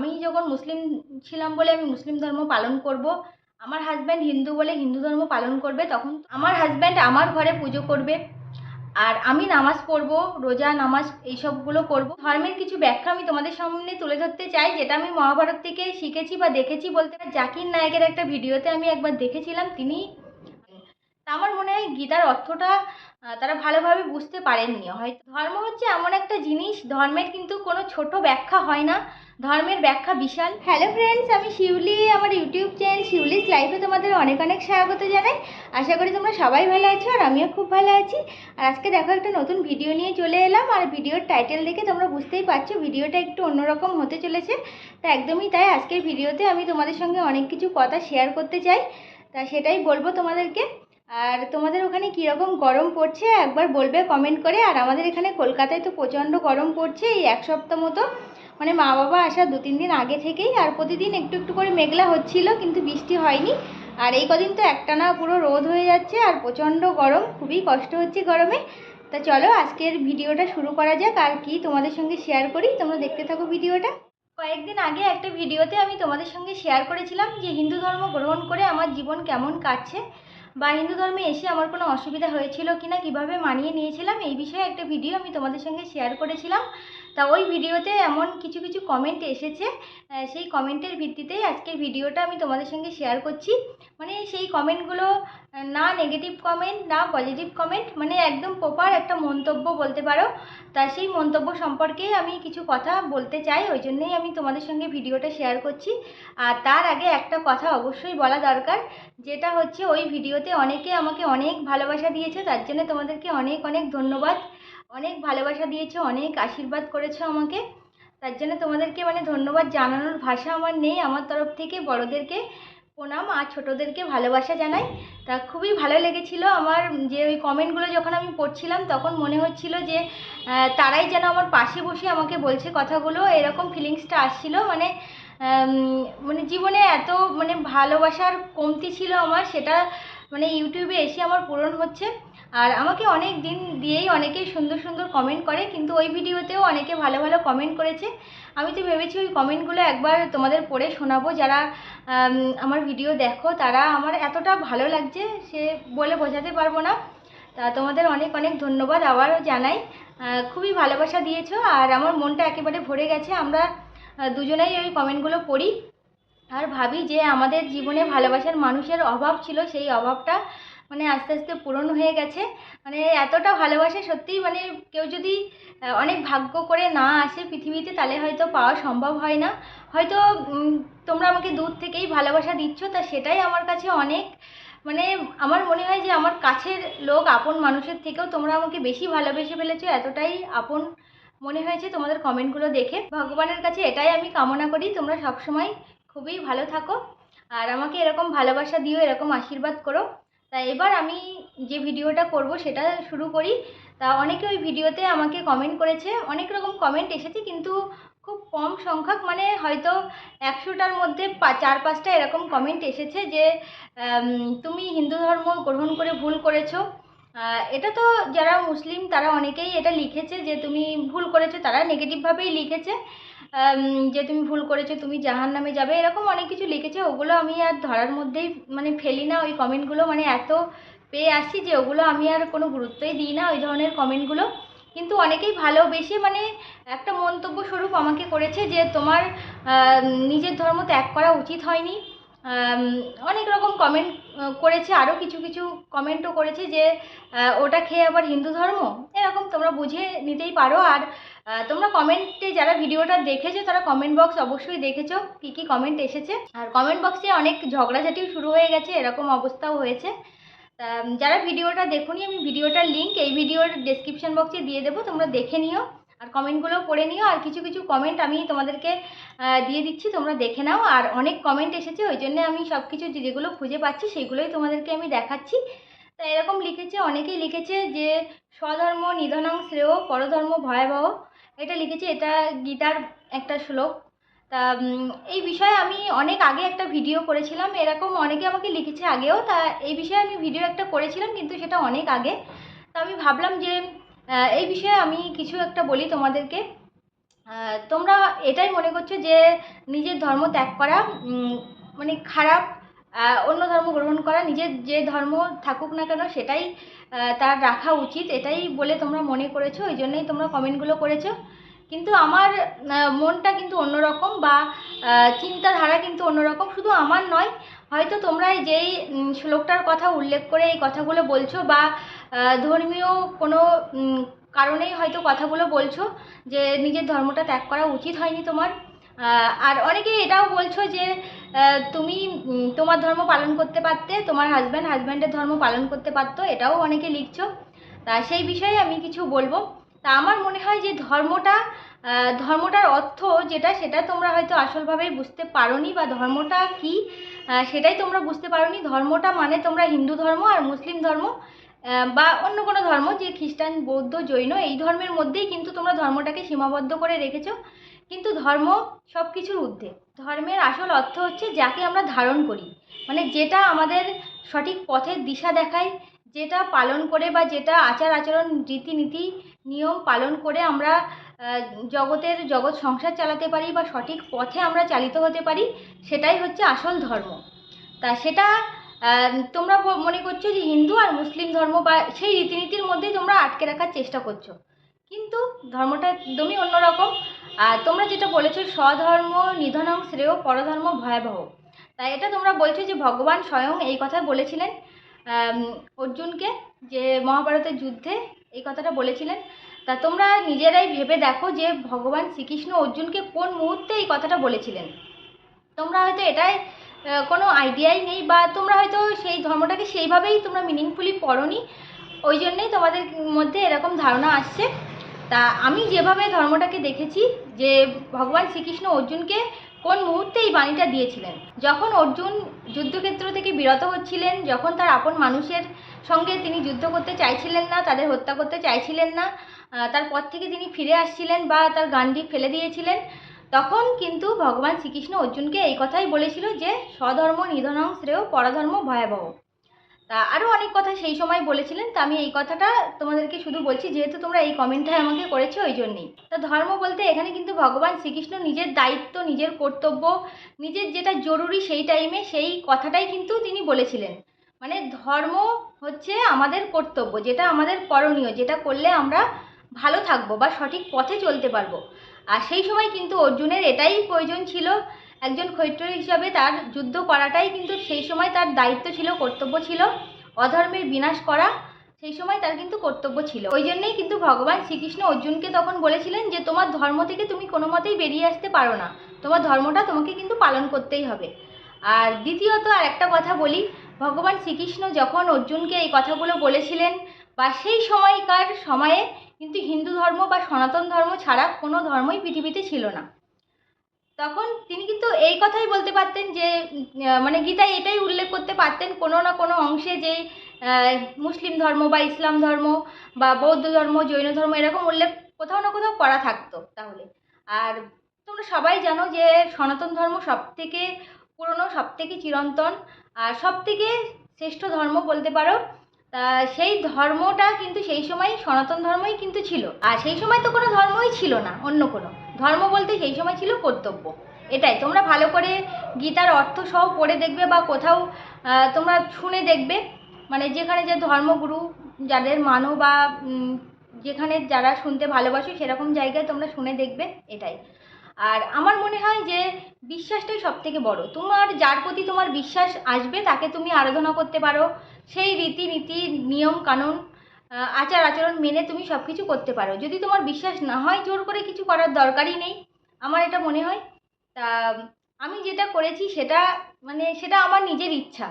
আমি যখন মুসলিম ছিলাম বলে আমি মুসলিম ধর্ম পালন করব, আমার হাজব্যান্ড হিন্দু বলে হিন্দু ধর্ম পালন করবে, তখন আমার হাজব্যান্ড আমার ঘরে পুজো করবে। আর আমি নামাজ পড়ব, রোজা, নামাজ এইসবগুলো করব। ধর্মের কিছু ব্যাখ্যা আমি তোমাদের সামনে তুলে ধরতে চাই, যেটা আমি মহাভারত থেকে শিখেছি বা দেখেছি বলতে। জাকির নায়কের একটা ভিডিওতে আমি একবার দেখেছিলাম, তিনি আমার মনে হয় গীতার অর্থটা তারা ভালোভাবে বুঝতে পারেননি। হয়তো ধর্ম হচ্ছে এমন একটা জিনিস, ধর্মের কিন্তু কোনো ছোট ব্যাখ্যা হয় না। ধর্মের ব্যাখ্যা বিশাল। হ্যালো ফ্রেন্ডস আমি শিউলি, আমার ইউটিউব চ্যানেল শিউলিস লাইফে তোমাদের অনেক অনেক স্বাগত জানাই। আশা করি তোমরা সবাই ভালো আছো আর আমিও খুব ভালো আছি। আর আজকে দেখো একটা নতুন ভিডিও নিয়ে চলে এলাম আর ভিডিওর টাইটেল দেখে তোমরা বুঝতেই পারছ ভিডিওটা একটু অন্যরকম হতে চলেছে। তা একদমই তাই, আজকের ভিডিওতে আমি তোমাদের সঙ্গে অনেক কিছু কথা শেয়ার করতে চাই। তা সেটাই বলব তোমাদেরকে। আর তোমাদের ওখানে কীরকম গরম পড়ছে একবার বলবে কমেন্ট করে। আর আমাদের এখানে কলকাতায় তো প্রচণ্ড গরম পড়ছে, এই এক সপ্তাহ মতো। মানে মা বাবা আসার দু তিন দিন আগে থেকেই আর প্রতিদিন একটু একটু করে মেঘলা হচ্ছিল, কিন্তু বৃষ্টি হয়নি। আর এই কদিন তো একটানা পুরো রোদ হয়ে যাচ্ছে আর প্রচণ্ড গরম, খুবই কষ্ট হচ্ছে গরমে। তা চলো আজকের ভিডিওটা শুরু করা যাক আর কি তোমাদের সঙ্গে শেয়ার করি। তোমরা দেখতে থাকো ভিডিওটা। কয়েকদিন আগে একটা ভিডিওতে আমি তোমাদের সঙ্গে শেয়ার করেছিলাম যে হিন্দু ধর্ম গ্রহণ করে আমার জীবন কেমন কাটছে। বা হিন্দু ধর্মে এসে আমার কোনো অসুবিধা হয়েছিল কি না কীভাবে মানিয়ে নিয়েছিলাম, এই বিষয়ে একটা ভিডিও আমি তোমাদের সঙ্গে শেয়ার করেছিলাম। তা ওই ভিডিওতে এমন কিছু কিছু কমেন্ট এসেছে। সেই কমেন্টের ভিত্তিতেই আজকের ভিডিওটা আমি তোমাদের সঙ্গে শেয়ার করছি। মানে সেই কমেন্টগুলো না নেগেটিভ কমেন্ট না পজিটিভ কমেন্ট মানে একদম প্রপার একটা মন্তব্য বলতে পারো। তা সেই মন্তব্য সম্পর্কে আমি কিছু কথা বলতে চাই, ওই জন্যই আমি তোমাদের সঙ্গে ভিডিওটা শেয়ার করছি। আর তার আগে একটা কথা অবশ্যই বলা দরকার, যেটা হচ্ছে ওই ভিডিওতে অনেকে আমাকে অনেক ভালোবাসা দিয়েছে, তার জন্য তোমাদেরকে অনেক অনেক ধন্যবাদ। অনেক ভালোবাসা দিয়েছ, অনেক আশীর্বাদ করেছ আমাকে। তার জন্য তোমাদেরকে মানে ধন্যবাদ জানানোর ভাষা আমার নেই। আমার তরফ থেকে বড়োদেরকে প্রণাম আর ছোটোদেরকে ভালোবাসা জানাই। তা খুবই ভালো লেগেছিল আমার যে ওই কমেন্টগুলো যখন আমি পড়ছিলাম, তখন মনে হচ্ছিল যে তারাই যেন আমার পাশে বসে আমাকে বলছে কথাগুলো। এরকম ফিলিংসটা আসছিল। মানে মানে জীবনে এত মানে ভালোবাসার কমতি ছিল আমার, সেটা মানে ইউটিউবে এসে আমার পূরণ হচ্ছে। আর আমাকে অনেক দিন দিয়েই অনেকেই সুন্দর সুন্দর কমেন্ট করে, কিন্তু ওই ভিডিওতেও অনেকে ভালো ভালো কমেন্ট করেছে। আমি তো ভেবেছি ওই কমেন্টগুলো একবার তোমাদের পড়ে শোনাবো। যারা আমার ভিডিও দেখো, তারা আমার এতটা ভালো লাগছে সে বলে বোঝাতে পারব না। তা তোমাদের অনেক অনেক ধন্যবাদ আবারও জানাই। খুবই ভালোবাসা দিয়েছ, আর আমার মনটা একেবারে ভরে গেছে। আমরা দুজনেই ওই কমেন্টগুলো পড়ি। আর ভাবি যে আমাদের জীবনে ভালোবাসার মানুষের অভাব ছিল, সেই অভাবটা মানে আস্তে আস্তে পূরণ হয়ে গেছে। মানে এতটা ভালোবাসা সত্যিই মানে কেউ যদি অনেক ভাগ্য করে না আসে পৃথিবীতে তাহলে হয়তো পাওয়া সম্ভব হয় না। হয়তো তোমরা আমাকে দূর থেকেই ভালোবাসা দিচ্ছ, তা সেটাই আমার কাছে অনেক মানে আমার মনে হয় যে আমার কাছের লোক, আপন মানুষের থেকেও তোমরা আমাকে বেশি ভালোবেসে ফেলেছো, এতটাই আপন মনে হয়েছে তোমাদের কমেন্টগুলো দেখে। ভগবানের কাছে এটাই আমি কামনা করি, তোমরা সবসময় খুবই ভালো থাকো। আর আমাকে এরকম ভালোবাসা দিও, এরকম আশীর্বাদ করো। তা এবার আমি যে ভিডিওটা করব সেটা শুরু করি। তা অনেকে ওই ভিডিওতে আমাকে কমেন্ট করেছে, অনেক রকম কমেন্ট এসেছে, কিন্তু খুব কম সংখ্যক মানে হয়তো একশোটার মধ্যে চার পাঁচটা এরকম কমেন্ট এসেছে যে তুমি হিন্দু ধর্ম গ্রহণ করে ভুল করেছ। এটা তো যারা মুসলিম, তারা অনেকেই এটা লিখেছে যে, তুমি ভুল করেছ, তারা নেগেটিভভাবেই লিখেছে। যে তুমি ভুল করেছ, তুমি জাহান নামে যাবে, এরকম অনেক কিছু লিখেছে, ওগুলো আমি আর ধরার মধ্যেই মানে ফেলি না, ওই কমেন্টগুলো মানে এত পেয়ে আসছি যে ওগুলো আমি আর কোনো গুরুত্বই দিই না, ওই ধরনের কমেন্টগুলো কিন্তু অনেকেই ভালোবেসে মানে একটা মন্তব্য স্বরূপ আমাকে করেছে যে তোমার নিজের ধর্ম ত্যাগ করা উচিত হয়নি। অনেক রকম কমেন্ট করেছে আরও কিছু কিছু কমেন্টও করেছে যে ওটা খেয়ে আবার হিন্দু ধর্ম? এরকম তোমরা বুঝে নিতেই পারো। আর তোমরা কমেন্টে যারা ভিডিওটা দেখেছ, তারা কমেন্ট বক্স অবশ্যই দেখেছ, কী কী কমেন্ট এসেছে। আর কমেন্ট বক্সে অনেক ঝগড়াঝাটিও শুরু হয়ে গেছে, এরকম অবস্থাও হয়েছে। যারা ভিডিওটা দেখোনি, আমি ভিডিওটার লিঙ্ক এই ভিডিওর ডেসক্রিপশন বক্সে দিয়ে দেবো, তোমরা দেখে নিও, আর কমেন্টগুলো পড়ে নিও, আর কিছু কিছু কমেন্ট আমি তোমাদেরকে দিয়ে দিচ্ছি, তোমরা দেখে নাও। আর অনেক কমেন্ট এসেছে, ওই জন্য আমি সব কিছু যেগুলো খুঁজে পাচ্ছি সেগুলোই তোমাদেরকে আমি দেখাচ্ছি। তা, এরকম লিখেছে, অনেকেই লিখেছে যে, স্বধর্ম, নিধনং শ্রেয়, পরধর্ম, ভয়াবহ। এটা লিখেছে, এটা গীতার একটা শ্লোক। তা এই বিষয়ে আমি অনেক আগে একটা ভিডিও করেছিলাম, এরকম অনেকে আমাকে লিখেছে আগেও, তা এই বিষয়ে আমি ভিডিও একটা করেছিলাম, কিন্তু সেটা অনেক আগে। তা আমি ভাবলাম যে এই বিষয়ে আমি কিছু একটা বলি তোমাদেরকে। তোমরা এটাই মনে করছ যে, নিজের ধর্ম ত্যাগ করা মানে খারাপ অন্য ধর্ম গ্রহণ করা, নিজের যে ধর্ম থাকুক না কেন, সেটাই তার রাখা উচিত, এটাই বলে তোমরা মনে করেছ ওই জন্যই তোমরা কমেন্টগুলো করেছ। কিন্তু আমার মনটা কিন্তু অন্যরকম বা চিন্তাধারা কিন্তু অন্যরকম, শুধু আমার নয়, হয়তো তোমরা যেই শ্লোকটার কথা উল্লেখ করে এই কথাগুলো বলছো বা ধর্মীয় কোনো কারণেই হয়তো কথাগুলো বলছো যে নিজের ধর্মটা ত্যাগ করা উচিত হয়নি তোমার। আর অনেকেই এটাও বলছো যে তুমি তোমার ধর্ম পালন করতে পারতে, তোমার হাজব্যান্ড হাজব্যান্ডের ধর্ম পালন করতে পারতো, এটাও অনেকে লিখছো। তা সেই বিষয়ে আমি কিছু বলব। তা আমার মনে হয় যে ধর্মটা ধর্মটার অর্থ যেটা, সেটা তোমরা হয়তো আসলভাবে বুঝতে পারোনি, বা ধর্মটা কি? সেটাই তোমরা বুঝতে পারোনি। ধর্মটা মানে তোমরা হিন্দু ধর্ম আর মুসলিম ধর্ম বা অন্য কোনো ধর্ম যে খ্রিস্টান, বৌদ্ধ, জৈন, এই ধর্মের মধ্যেই কিন্তু তোমরা ধর্মটাকে সীমাবদ্ধ করে রেখেছো। কিন্তু ধর্ম সব কিছুর ঊর্ধ্বে ধর্মের আসল অর্থ হচ্ছে যাকে আমরা ধারণ করি। মানে যেটা আমাদের সঠিক পথের দিশা দেখায়, যেটা পালন করে বা যেটা আচার আচরণ, রীতিনীতি, নিয়ম পালন করে আমরা জগতের জগৎ সংসার চালাতে পারি বা সঠিক পথে আমরা চালিত হতে পারি, সেটাই হচ্ছে আসল ধর্ম। তা সেটা তোমরা মনে করছ যে হিন্দু আর মুসলিম ধর্ম বা সেই রীতিনীতির মধ্যেই তোমরা আটকে রাখার চেষ্টা করছ। কিন্তু ধর্মটা একদমই অন্যরকম। আর তোমরা যেটা বলেছ, স্বধর্ম, নিধনং শ্রেয়, পরধর্ম ভয়াবহ। তাই এটা তোমরা বলছো যে ভগবান স্বয়ং এই কথা বলেছিলেন। অর্জুনকে যে মহাভারতের যুদ্ধে এই কথাটা বলেছিলেন। তা তোমরা নিজেরাই ভেবে দেখো যে ভগবান শ্রীকৃষ্ণ অর্জুনকে কোন মুহূর্তে এই কথাটা বলেছিলেন। তোমরা হয়তো এটাই কোনো আইডিয়াই নেই বা তোমরা হয়তো সেই ধর্মটাকে সেইভাবেই তোমরা মিনিংফুলি পড়নি। ওই জন্যেই তোমাদের মধ্যে এরকম ধারণা আসছে। তা আমি যেভাবে ধর্মটাকে দেখেছি যে ভগবান শ্রীকৃষ্ণ অর্জুনকে কোন মুহূর্তে এই বাণীটা দিয়েছিলেন? যখন অর্জুন যুদ্ধক্ষেত্র থেকে বিরত হচ্ছিলেন, যখন তার আপন মানুষের সঙ্গে তিনি যুদ্ধ করতে চাইছিলেন না, তাদের হত্যা করতে চাইছিলেন না তারপর থেকে তিনি ফিরে আসছিলেন বা তার গান্ডি ফেলে দিয়েছিলেন, তখন কিন্তু ভগবান শ্রীকৃষ্ণ অর্জুনকে এই কথাই বলেছিল যে স্বধর্ম নিধনং শ্রেয় পরধর্ম ভয়াবহ। তা আরও অনেক কথা সেই সময় বলেছিলেন, তা আমি এই কথাটা তোমাদেরকে শুধু বলছি, যেহেতু তোমরা এই কমেন্টটা আমাকে করেছ ওই জন্যেই। তা ধর্ম বলতে এখানে কিন্তু ভগবান শ্রীকৃষ্ণ নিজের দায়িত্ব, নিজের কর্তব্য, নিজের যেটা জরুরি সেই টাইমে সেই কথাটাই কিন্তু তিনি বলেছিলেন। মানে ধর্ম হচ্ছে আমাদের কর্তব্য, যেটা আমাদের করণীয়, যেটা করলে আমরা ভালো থাকব বা সঠিক পথে চলতে পারব। আর সেই সময় কিন্তু অর্জুনের এটাই প্রয়োজন ছিল একজন ক্ষত্রিয় হিসাবে তার যুদ্ধ করাটাই কিন্তু সেই সময় তার দায়িত্ব ছিল, কর্তব্য ছিল। অধর্মের বিনাশ করা সেই সময় তার কিন্তু কর্তব্য ছিল। ওই জন্যই কিন্তু ভগবান শ্রীকৃষ্ণ অর্জুনকে তখন বলেছিলেন যে, তোমার ধর্ম থেকে তুমি কোনো মতেই বেরিয়ে আসতে পারো না। তোমার ধর্মটা তোমাকে কিন্তু পালন করতেই হবে। আর দ্বিতীয়ত আর একটা কথা বলি, ভগবান শ্রীকৃষ্ণ যখন অর্জুনকে এই কথাগুলো বলেছিলেন, বা সেই সময়কার সময়ে কিন্তু হিন্দু ধর্ম বা সনাতন ধর্ম ছাড়া কোনো ধর্মই পৃথিবীতে ছিল না। তখন তিনি কিন্তু এই কথাই বলতে পারতেন যে মানে গীতায় এটাই উল্লেখ করতে পারতেন কোনো না কোনো অংশে যে মুসলিম ধর্ম বা ইসলাম ধর্ম বা বৌদ্ধ ধর্ম, জৈন ধর্ম এরকম উল্লেখ কোথাও না কোথাও করা থাকতো তাহলে। আর তোমরা সবাই জানো যে সনাতন ধর্ম সব থেকে পুরনো সব থেকে চিরন্তন আর সব থেকে শ্রেষ্ঠ ধর্ম বলতে পারো, তা সেই ধর্মটা কিন্তু সেই সময় সনাতন ধর্মই কিন্তু ছিল। আর সেই সময় তো কোনো ধর্মই ছিল না, অন্য কোনো। ধর্ম বলতে সেই সময় ছিল কর্তব্য। এটাই, তোমরা ভালো করে গীতার অর্থ সহ পড়ে দেখবে বা কোথাও তোমরা শুনে দেখবে। মানে যেখানে যে ধর্মগুরু, যাদের মানো বা যেখানে যারা শুনতে ভালোবাসো সেরকম জায়গায় তোমরা শুনে দেখবে, এটাই। আর আমার মনে হয় যে বিশ্বাসটাই সব থেকে বড়। তোমার, যার প্রতি তোমার বিশ্বাস আসবে, তাকে তুমি আরাধনা করতে পারো। সেই রীতিনীতি, নিয়ম, কানুন আচার আচরণ মেনে তুমি সব কিছু করতে পারো। যদি তোমার বিশ্বাস না হয় জোর করে কিছু করার দরকারই নেই, আমার এটা মনে হয়। তা, আমি যেটা করেছি সেটা মানে সেটা আমার নিজের ইচ্ছা।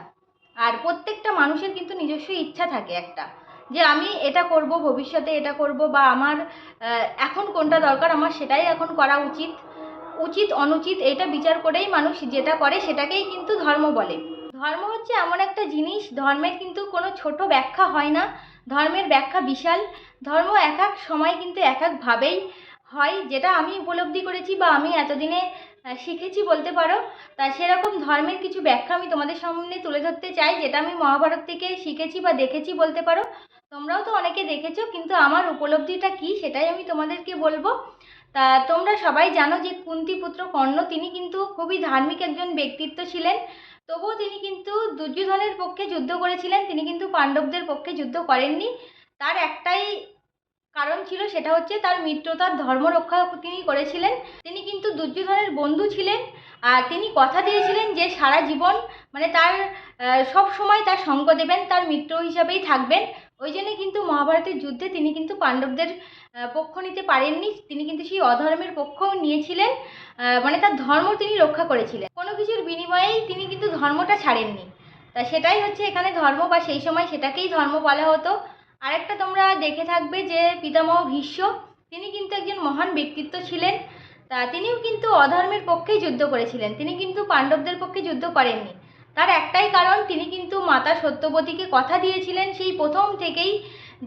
আর প্রত্যেকটা মানুষের কিন্তু নিজস্ব ইচ্ছা থাকে একটা, যে আমি এটা করব, ভবিষ্যতে এটা করব বা আমার এখন কোনটা দরকার আমার সেটাই এখন করা উচিত। উচিত, অনুচিত, এটা বিচার করেই মানুষ যেটা করে সেটাকেই কিন্তু ধর্ম বলে। ধর্ম হচ্ছে এমন একটা জিনিস, ধর্মের কিন্তু কোনো ছোট ব্যাখ্যা হয় না। ধর্মের ব্যাখ্যা বিশাল। ধর্ম এক এক সময় কিন্তু এক একভাবেই হয়, যেটা আমি উপলব্ধি করেছি বা আমি এতদিনে শিখেছি বলতে পারো। তা সেরকম ধর্মের কিছু ব্যাখ্যা আমি তোমাদের সামনে তুলে ধরতে চাই, যেটা আমি মহাভারত থেকে শিখেছি বা দেখেছি বলতে পারো। তোমরাও তো অনেকে দেখেছ, কিন্তু আমার উপলব্ধিটা কী সেটাই আমি তোমাদেরকে বলব। তা তোমরা সবাই জানো যে কুন্তিপুত্র কর্ণ, তিনি কিন্তু খুবই ধার্মিক একজন ব্যক্তিত্ব ছিলেন। তবুও তিনি কিন্তু দুর্যোধনের পক্ষে যুদ্ধ করেছিলেন। তিনি কিন্তু পাণ্ডবদের পক্ষে যুদ্ধ করেননি। তার একটাই কারণ ছিল, সেটা হচ্ছে তার মিত্রতার ধর্ম রক্ষা তিনি করেছিলেন। তিনি কিন্তু দুর্যোধনের বন্ধু ছিলেন আর তিনি কথা দিয়েছিলেন যে সারা জীবন মানে তার সব সময় তার সঙ্গ দেবেন, তার মিত্র হিসাবেই থাকবেন। ওই জন্যে কিন্তু মহাভারতের যুদ্ধে তিনি কিন্তু পাণ্ডবদের পক্ষ নিতে পারেননি। তিনি কিন্তু সেই অধর্মের পক্ষও নিয়েছিলেন মানে তার ধর্ম তিনি রক্ষা করেছিলেন। কোনো কিছুর বিনিময়েই তিনি কিন্তু ধর্মটা ছাড়েননি। তা সেটাই হচ্ছে এখানে ধর্ম, বা সেই সময় সেটাকেই ধর্ম বলা হতো। আরেকটা তোমরা দেখে থাকবে যে পিতামহ ভীষ্ম, তিনি কিন্তু একজন মহান ব্যক্তিত্ব ছিলেন। তা তিনিও কিন্তু অধর্মের পক্ষেই যুদ্ধ করেছিলেন। তিনি কিন্তু পাণ্ডবদের পক্ষে যুদ্ধ করেননি। তার একটাই কারণ, তিনি কিন্তু মাতা সত্যবতীকে কথা দিয়েছিলেন সেই প্রথম থেকেই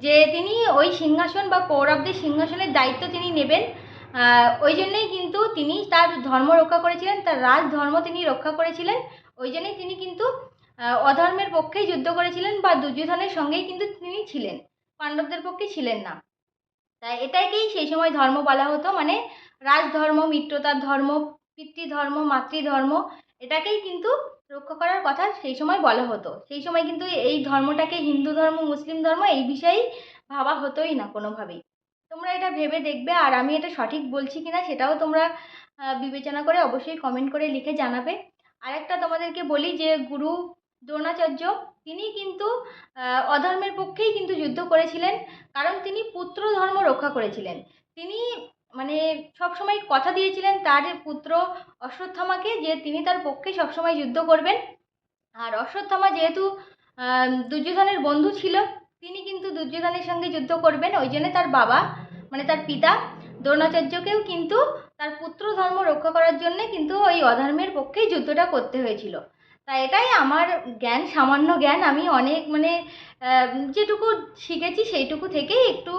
যে তিনি ওই সিংহাসন বা কৌরবদের সিংহাসনের দায়িত্ব তিনি নেবেন। ওই জন্যেই কিন্তু তিনি তার ধর্ম রক্ষা করেছিলেন, তার রাজ ধর্ম তিনি রক্ষা করেছিলেন। ওই জন্যই তিনি কিন্তু অধর্মের পক্ষেই যুদ্ধ করেছিলেন বা দুর্যোধনের সঙ্গেই কিন্তু তিনি ছিলেন। পাণ্ডবদের পক্ষে ছিলেন না। তাই এটাকেই সেই সময় ধর্ম বলা হতো মানে রাজধর্ম, মিত্রতার ধর্ম, পিতৃধর্ম, মাতৃধর্ম, এটাকেই কিন্তু রক্ষা করার কথা সেই সময় বলা হতো। সেই সময় কিন্তু এই ধর্মটাকে হিন্দু ধর্ম, মুসলিম ধর্ম এই বিষয়েই ভাবা হতোই না কোনোভাবেই। তোমরা এটা ভেবে দেখবে আর আমি এটা সঠিক বলছি কিনা সেটাও তোমরা বিবেচনা করে অবশ্যই কমেন্ট করে লিখে জানাবে। আরেকটা তোমাদেরকে বলি যে গুরু দ্রোণাচার্য, তিনি কিন্তু অধর্মের পক্ষেই কিন্তু যুদ্ধ করেছিলেন। কারণ তিনি পুত্র ধর্ম রক্ষা করেছিলেন। তিনি মানে সবসময় কথা দিয়েছিলেন তার পুত্র অশ্বত্থামাকে যে তিনি তার পক্ষে সবসময় যুদ্ধ করবেন। আর অশ্বত্থামা যেহেতু দুর্যোধনের বন্ধু ছিল, তিনি কিন্তু দুর্যোধনের সঙ্গে যুদ্ধ করবেন। ওই জন্য তার বাবা মানে তার পিতা দ্রোণাচার্যকেও কিন্তু তার পুত্র ধর্ম রক্ষা করার জন্যে কিন্তু ওই অধর্মের পক্ষেই যুদ্ধটা করতে হয়েছিল। তা এটাই আমার জ্ঞান, সামান্য জ্ঞান। আমি অনেক মানে যেটুকু শিখেছি সেইটুকু থেকেই একটু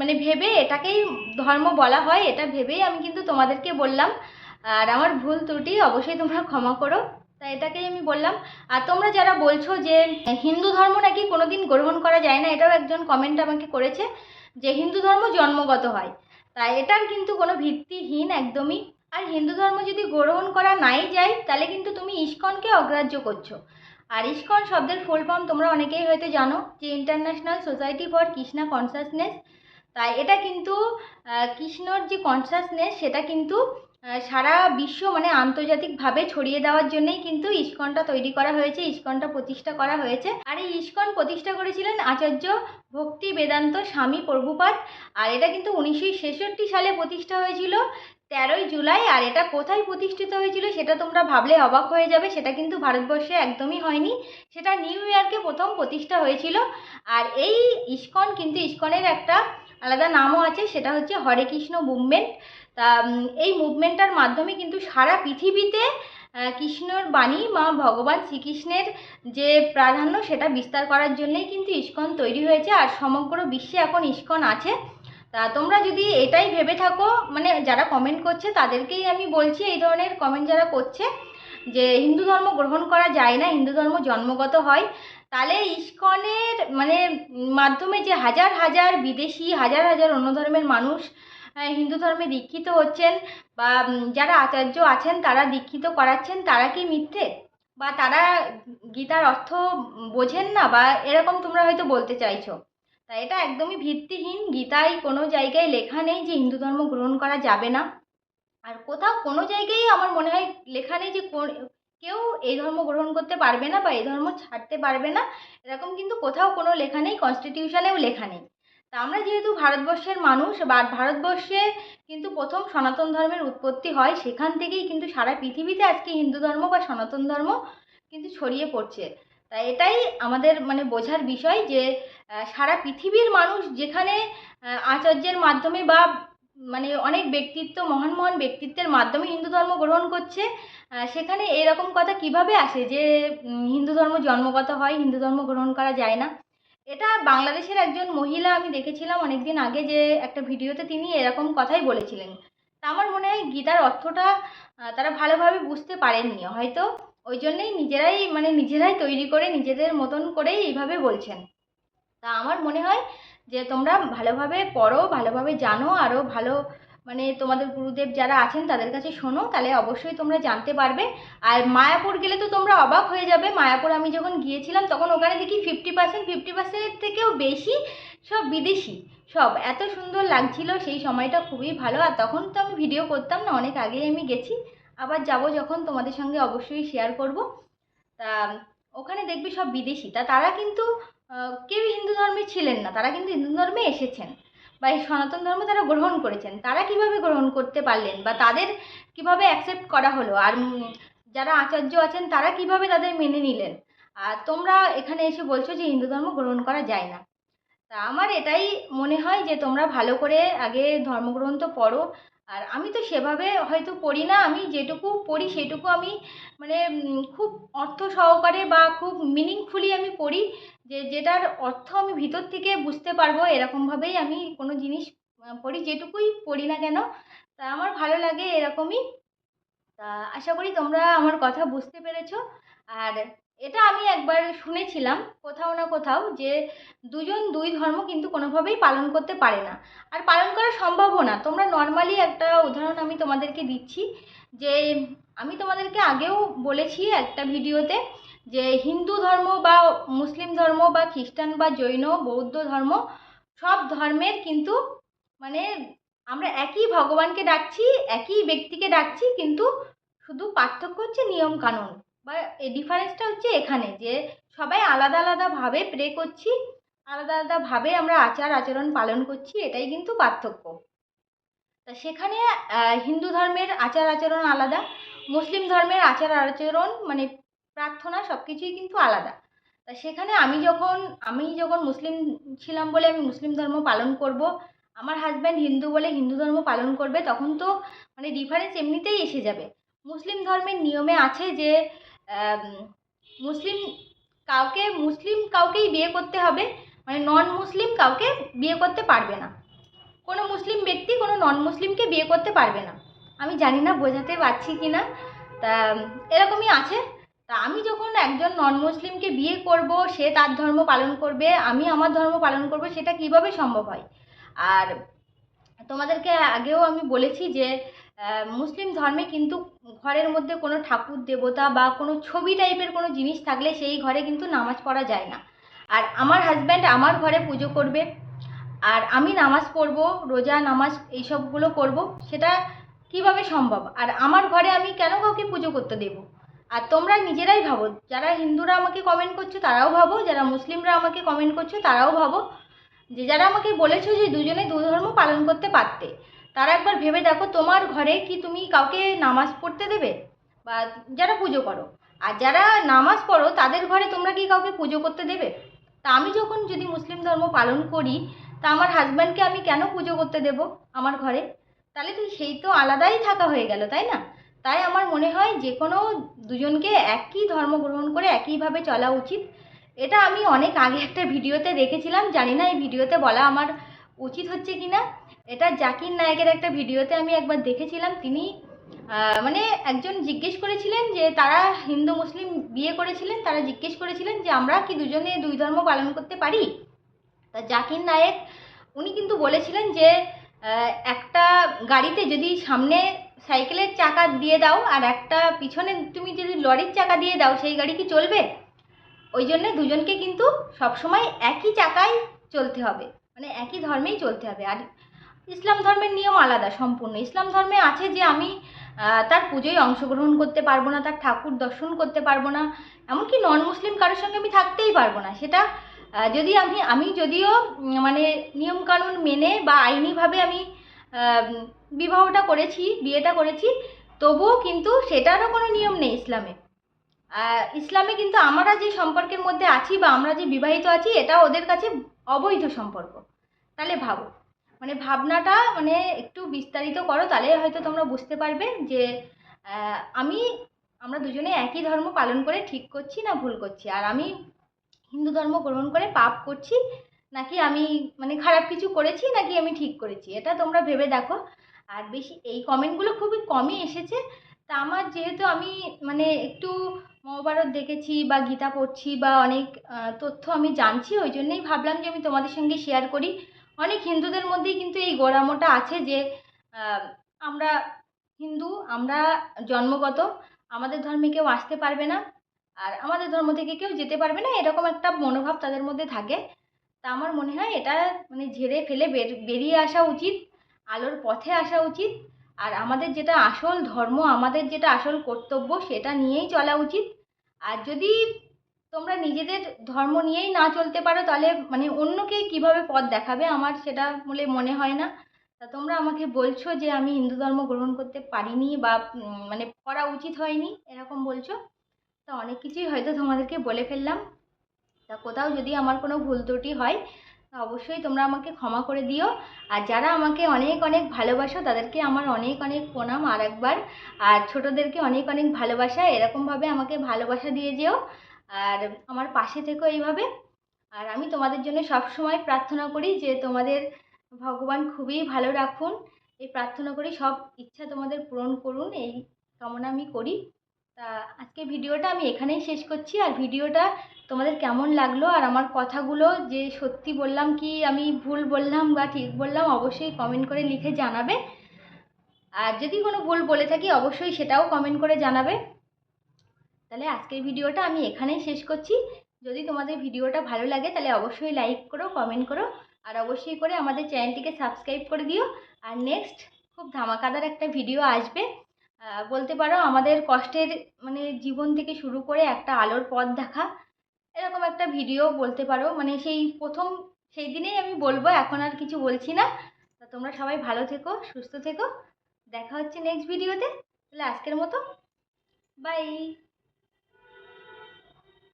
মানে ভেবে এটাকেই ধর্ম বলা হয়, এটা ভেবেই আমি কিন্তু তোমাদেরকে বললাম। আর আমার ভুল ত্রুটি অবশ্যই তোমরা ক্ষমা করো। তা এটাকেই আমি বললাম। আর তোমরা যারা বলছো যে হিন্দু ধর্ম নাকি কোনোদিন গ্রহণ করা যায় না, এটাও একজন কমেন্ট আমাকে করেছে যে হিন্দু ধর্ম জন্মগত হয়। তাই এটার কিন্তু কোনো ভিত্তিহীন একদমই। আর হিন্দু ধর্ম যদি গ্রহণ করা নাই যায়, তাহলে কিন্তু তুমি ইস্কনকে অগ্রাহ্য করছ। আর ইস্কন শব্দের ফুল ফর্ম তোমরা অনেকেই হয়তো জানো যে international society for Krishna consciousness তাই এটা কিন্তু কৃষ্ণর যে কনসাসনেস সেটা কিন্তু সারা বিশ্ব মানে আন্তর্জাতিকভাবে ছড়িয়ে দেওয়ার জন্যই কিন্তু ইস্কনটা তৈরি করা হয়েছে, ইস্কনটা প্রতিষ্ঠা করা হয়েছে। আর এই ইস্কন প্রতিষ্ঠা করেছিলেন আচার্য ভক্তি বেদান্ত স্বামী প্রভুপাদ। আর এটা কিন্তু উনিশশো ছেষট্টি সালে প্রতিষ্ঠা হয়েছিল। তেরোই জুলাই, আর এটা কোথায় প্রতিষ্ঠিত হয়েছিল সেটা তোমরা ভাবলে অবাক হয়ে যাবে, সেটা কিন্তু ভারতবর্ষে একদমই হয়নি। সেটা নিউ ইয়র্কে প্রথম প্রতিষ্ঠা হয়েছিল, আর এই ইস্কন কিন্তু ইস্কনের একটা আলাদা নামও আছে, সেটা হচ্ছে হরে কৃষ্ণ মুভমেন্ট। তা এই মুভমেন্টটার মাধ্যমে কিন্তু সারা পৃথিবীতে কৃষ্ণর বাণী মা ভগবান শ্রীকৃষ্ণের যে প্রাধান্য সেটা বিস্তার করার জন্যই কিন্তু ইস্কন তৈরি হয়েছে, আর সমগ্র বিশ্বে এখন ইস্কন আছে। তা তোমরা যদি এটাই ভেবে থাকো মানে যারা কমেন্ট করছে তাদেরকেই আমি বলছি এই ধরনের কমেন্ট যারা করছে, যে হিন্দু ধর্ম গ্রহণ করা যায় না, হিন্দু ধর্ম জন্মগত হয়, তাহলে ইস্কনের মানে মাধ্যমে যে হাজার হাজার বিদেশি, হাজার হাজার অন্য ধর্মের মানুষ হিন্দু ধর্মে দীক্ষিত হচ্ছেন বা যারা আচার্য আছেন তারা দীক্ষিত করাচ্ছেন, তারা কি মিথ্যে? বা তারা গীতার অর্থ বোঝেন না? বা এরকম তোমরা হয়তো বলতে চাইছো। তা এটা একদমই ভিত্তিহীন। গীতায় কোনো জায়গায় লেখা নেই যে হিন্দু ধর্ম গ্রহণ করা যাবে না। আর কোথাও কোনো জায়গায় আমার মনে হয় লেখা নেই যে কোন- কেউ এই ধর্ম গ্রহণ করতে পারবে না বা এই ধর্ম ছাড়তে পারবে না। এরকম কিন্তু কোথাও কোনো লেখা নেই কনস্টিটিউশনেও লেখা নেই। তা আমরা যেহেতু ভারতবর্ষের মানুষ, বা ভারতবর্ষে কিন্তু প্রথম সনাতন ধর্মের উৎপত্তি হয়, সেখান থেকেই কিন্তু সারা পৃথিবীতে আজকে হিন্দু ধর্ম বা সনাতন ধর্ম কিন্তু ছড়িয়ে পড়ছে। তা এটাই আমাদের মানে বোঝার বিষয় যে সারা পৃথিবীর মানুষ যেখানে আচার্যের মাধ্যমে বা মানে অনেক ব্যক্তিত্ব, মহান মহান ব্যক্তিত্বের মাধ্যমে হিন্দু ধর্ম গ্রহণ করছে সেখানে এরকম কথা কীভাবে আসে যে হিন্দু ধর্ম জন্মগত হয়, হিন্দু ধর্ম গ্রহণ করা যায় না? এটা বাংলাদেশের একজন মহিলা আমি দেখেছিলাম অনেকদিন আগে যে, একটা ভিডিওতে তিনি এরকম কথাই বলেছিলেন। তা আমার মনে হয় গীতার অর্থটা তারা ভালোভাবে বুঝতে পারেননি, হয়তো ওই জন্যেই নিজেরাই মানে নিজেরাই তৈরি করে নিজেদের মতন করেই এইভাবে বলছেন। তা আমার মনে হয় যে তোমরা ভালোভাবে পড়ো, ভালোভাবে জানো আরও ভালো মানে তোমাদের গুরুদেব যারা আছেন তাদের কাছে শোনো, তাহলে অবশ্যই তোমরা জানতে পারবে। আর মায়াপুর গেলে তো তোমরা অবাক হয়ে যাবে। মায়াপুর আমি যখন গিয়েছিলাম তখন ওখানে দেখি ফিফটি পার্সেন্ট ফিফটি পার্সেন্টের থেকেও বেশি সব বিদেশি। সব এত সুন্দর লাগছিল সেই সময়টা খুবই ভালো। আর তখন তো আমি ভিডিও করতাম না, অনেক আগেই আমি গেছি। আবার যাব যখন তোমাদের সঙ্গে অবশ্যই শেয়ার করব। তা, ওখানে দেখবি সব বিদেশি। তা তারা কিন্তু কেউ হিন্দু ধর্মে ছিলেন না। তারা কিন্তু হিন্দু ধর্মে এসেছেন। বা এই সনাতন ধর্ম তারা গ্রহণ করেছেন। তারা কীভাবে গ্রহণ করতে পারলেন? বা তাদের কীভাবে অ্যাকসেপ্ট করা হলো? আর যারা আচার্য আছেন, তারা কীভাবে তাদের মেনে নিলেন? আর তোমরা এখানে এসে বলছো যে হিন্দু ধর্ম গ্রহণ করা যায় না। তা আমার এটাই মনে হয় যে তোমরা ভালো করে আগে ধর্মগ্রন্থ পড়ো। আর আমি তো সেভাবে হয়তো পড়ি না, আমি যেটুকু পড়ি সেটুকু আমি মানে খুব অর্থ সহকারে বা খুব মিনিংফুলি আমি পড়ি, যে যেটার অর্থ আমি ভিতর থেকে বুঝতে পারব, এরকমভাবেই আমি কোনো জিনিস পড়ি যেটুকুই পড়ি না কেন, তা আমার ভালো লাগে এরকমই। তা আশা করি তোমরা আমার কথা বুঝতে পেরেছ, আর এটা আমি একবার শুনেছিলাম কোথাও না কোথাও যে দুজন দুই ধর্ম কিন্তু কোনোভাবেই পালন করতে পারে না। আর পালন করা সম্ভবও না। তোমরা নর্মালি একটা উদাহরণ আমি তোমাদেরকে দিচ্ছি যে আমি তোমাদেরকে আগেও বলেছি একটা ভিডিওতে যে হিন্দু ধর্ম বা মুসলিম ধর্ম বা খ্রিস্টান বা জৈন, বৌদ্ধ ধর্ম সব ধর্মের কিন্তু মানে আমরা একই ভগবানকে ডাকছি, একই ব্যক্তিকে ডাকছি কিন্তু শুধু পার্থক্য হচ্ছে নিয়ম কানুন বা ডিফারেন্সটা হচ্ছে এখানে যে সবাই আলাদা আলাদাভাবে প্রে করছি, আলাদা আলাদাভাবে আমরা আচার আচরণ পালন করছি, এটাই কিন্তু পার্থক্য। তা সেখানে হিন্দু ধর্মের আচার আচরণ আলাদা, মুসলিম ধর্মের আচার আচরণ মানে প্রার্থনা সব কিছুই কিন্তু আলাদা। তা সেখানে আমি যখন আমি যখন মুসলিম ছিলাম বলে আমি মুসলিম ধর্ম পালন করব, আমার হাজব্যান্ড হিন্দু বলে হিন্দু ধর্ম পালন করবে, তখন তো মানে ডিফারেন্স এমনিতেই এসে যাবে। মুসলিম ধর্মের নিয়মে আছে যে মুসলিম কাউকে, মুসলিম কাউকেই বিয়ে করতে হবে মানে নন মুসলিম কাউকে বিয়ে করতে পারবে না। কোনো মুসলিম ব্যক্তি কোনো নন মুসলিমকে বিয়ে করতে পারবে না। আমি জানি না, বোঝাতে পারছি কি না। তা, এরকমই আছে। তা আমি যখন একজন নন মুসলিমকে বিয়ে করব, সে তার ধর্ম পালন করবে, আমি আমার ধর্ম পালন করব, সেটা কীভাবে সম্ভব হয়? আর তোমাদেরকে আগেও আমি বলেছি যে মুসলিম ধর্মে কিন্তু ঘরের মধ্যে কোনো ঠাকুর, দেবতা বা কোনো ছবি টাইপের কোনো জিনিস থাকলে সেই ঘরে কিন্তু নামাজ পড়া যায় না। আর আমার হাজব্যান্ড আমার ঘরে পুজো করবে। আর আমি নামাজ পড়ব, রোজা, নামাজ এইসবগুলো করব, সেটা কীভাবে সম্ভব? আর আমার ঘরে আমি কেন কাউকে পুজো করতে দেব? আর তোমরা নিজেরাই ভাবো, যারা হিন্দুরা আমাকে কমেন্ট করছ তারাও ভাবো, যারা মুসলিমরা আমাকে কমেন্ট করছ তারাও ভাবো, যে যারা আমাকে বলেছ যে দুজনে দু ধর্ম পালন করতে পারতে। তারা একবার ভেবে দেখো তোমার ঘরে কি তুমি কাউকে নামাজ পড়তে দেবে? বা যারা পুজো করো। আর যারা নামাজ পড়ো, তাদের ঘরে তোমরা কি কাউকে পুজো করতে দেবে? তা আমি যখন যদি মুসলিম ধর্ম পালন করি, তা আমার হাজব্যান্ডকে আমি কেন পুজো করতে দেব আমার ঘরে? তাহলে তো সেই তো আলাদাই থাকা হয়ে গেল, তাই না? তাই আমার মনে হয় যে কোনো দুজনকে একই ধর্ম গ্রহণ করে একইভাবে চলা উচিত। এটা আমি অনেক আগে একটা ভিডিওতে দেখেছিলাম, জানি না এই ভিডিওতে বলা আমার উচিত হচ্ছে কি না এটা জাকির নায়কের একটা ভিডিওতে আমি একবার দেখেছিলাম। তিনি মানে একজন জিজ্ঞেস করেছিলেন যে, তারা হিন্দু, মুসলিম বিয়ে করেছিলেন, তারা জিজ্ঞেস করেছিলেন যে, আমরা কি দুজনে দুই ধর্ম পালন করতে পারি? তা জাকির নায়েক, উনি কিন্তু বলেছিলেন যে একটা গাড়িতে যদি সামনে সাইকেলের চাকা দিয়ে দাও আর একটা পিছনে তুমি যদি লরির চাকা দিয়ে দাও, সেই গাড়ি কি চলবে? ওই জন্য দুজনকে কিন্তু সবসময় একই চাকায় চলতে হবে। মানে একই ধর্মেই চলতে হবে। আর ইসলাম ধর্মের নিয়ম আলাদা, সম্পূর্ণ। ইসলাম ধর্মে আছে যে আমি তার পুজোয় অংশগ্রহণ করতে পারব না, তার ঠাকুর দর্শন করতে পারব না, এমনকি নন মুসলিম কারোর সঙ্গে আমি থাকতেই পারব না। সেটা যদি আমি আমি যদিও মানে নিয়মকানুন মেনে বা আইনিভাবে আমি বিবাহটা করেছি, বিয়েটা করেছি, তবুও কিন্তু সেটারও কোনো নিয়ম নেই ইসলামে। ইসলামে কিন্তু আমরা যে সম্পর্কের মধ্যে আছি বা আমরা যে বিবাহিত আছি এটা ওদের কাছে অবৈধ সম্পর্ক। তাহলে ভাবো। মানে ভাবনাটা মানে একটু বিস্তারিত করো, তাহলে হয়তো তোমরা বুঝতে পারবে যে আমি, আমরা দুজনে একই ধর্ম পালন করে ঠিক করছি না ভুল করছি? আর আমি হিন্দু ধর্ম গ্রহণ করে পাপ করছি, নাকি আমি মানে খারাপ কিছু করেছি, নাকি আমি ঠিক করেছি? এটা তোমরা ভেবে দেখো। আর বেশি, এই কমেন্টগুলো খুবই কমই এসেছে। তা আমার যেহেতু আমি মানে একটু মহাভারত দেখেছি বা গীতা পড়ছি বা অনেক তথ্য আমি জানছি, ওই জন্যেই ভাবলাম যে আমি তোমাদের সঙ্গে শেয়ার করি। অনেক হিন্দুদের মধ্যেই কিন্তু এই গোড়ামোটা আছে যে আমরা হিন্দু, আমরা জন্মগত, আমাদের ধর্মে কেউ আসতে পারবে না আর আমাদের ধর্ম থেকে কেউ যেতে পারবে না, এরকম একটা মনোভাব তাদের মধ্যে থাকে। তা আমার মনে হয় এটা মানে ঝেড়ে ফেলে বেরিয়ে আসা উচিত, আলোর পথে আসা উচিত আর আমাদের যেটা আসল ধর্ম, আমাদের যেটা আসল কর্তব্য সেটা নিয়েই চলা উচিত। আর যদি তোমরা নিজেদের ধর্ম নিয়েই না চলতে পারো, তাহলে মানে অন্যকে কীভাবে পথ দেখাবে? আমার সেটা বলে মনে হয় না। তা তোমরা আমাকে বলছো যে আমি হিন্দু ধর্ম গ্রহণ করতে পারিনি বা মানে করা উচিত হয়নি, এরকম বলছো। তা অনেক কিছুই হয়তো তোমাদেরকে বলে ফেললাম। তা কোথাও যদি আমার কোনো ভুল ত্রুটি হয়, তা অবশ্যই তোমরা আমাকে ক্ষমা করে দিও। আর যারা আমাকে অনেক অনেক ভালোবাসো, তাদেরকে আমার অনেক অনেক প্রণাম আর একবার আর ছোটোদেরকে অনেক অনেক ভালোবাসা, এরকমভাবে আমাকে ভালোবাসা দিয়ে যেও। আর আমার পাশে থেকো এইভাবে। আর আমি তোমাদের জন্য সব সময় প্রার্থনা করি যে তোমাদের ভগবান খুবই ভালো রাখুন। এই প্রার্থনা করি, সব ইচ্ছা তোমাদের পূরণ করুন, এই কামনা আমি করি। তা আজকে ভিডিওটা আমি এখানেই শেষ করছি। আর ভিডিওটা তোমাদের কেমন লাগল? আর আমার কথাগুলো যে সত্যি বললাম কি আমি ভুল বললাম বা ঠিক বললাম, অবশ্যই কমেন্ট করে লিখে জানাবে। আর যদি কোনো ভুল বলে থাকি, অবশ্যই সেটাও কমেন্ট করে জানাবে। তাহলে আজকের ভিডিওটা আমি এখানেই শেষ করছি। যদি তোমাদের ভিডিওটা ভালো লাগে তাহলে অবশ্যই লাইক করো কমেন্ট করো, আর অবশ্যই করে আমাদের চ্যানেলটিকে সাবস্ক্রাইব করে দিও। আর নেক্সট খুব ধামাকাদার একটা ভিডিও আসবে। বলতে পারো আমাদের কষ্টের মানে জীবন থেকে শুরু করে একটা আলোর পথ দেখা। এরকম একটা ভিডিও বলতে পারো। মানে সেই প্রথম, সেই দিনেই আমি বলব, এখন আর কিছু বলছি না। তা তোমরা সবাই ভালো থেকো, সুস্থ থেকো। দেখা হচ্ছে নেক্সট ভিডিওতে তাহলে আজকের মতো। বাই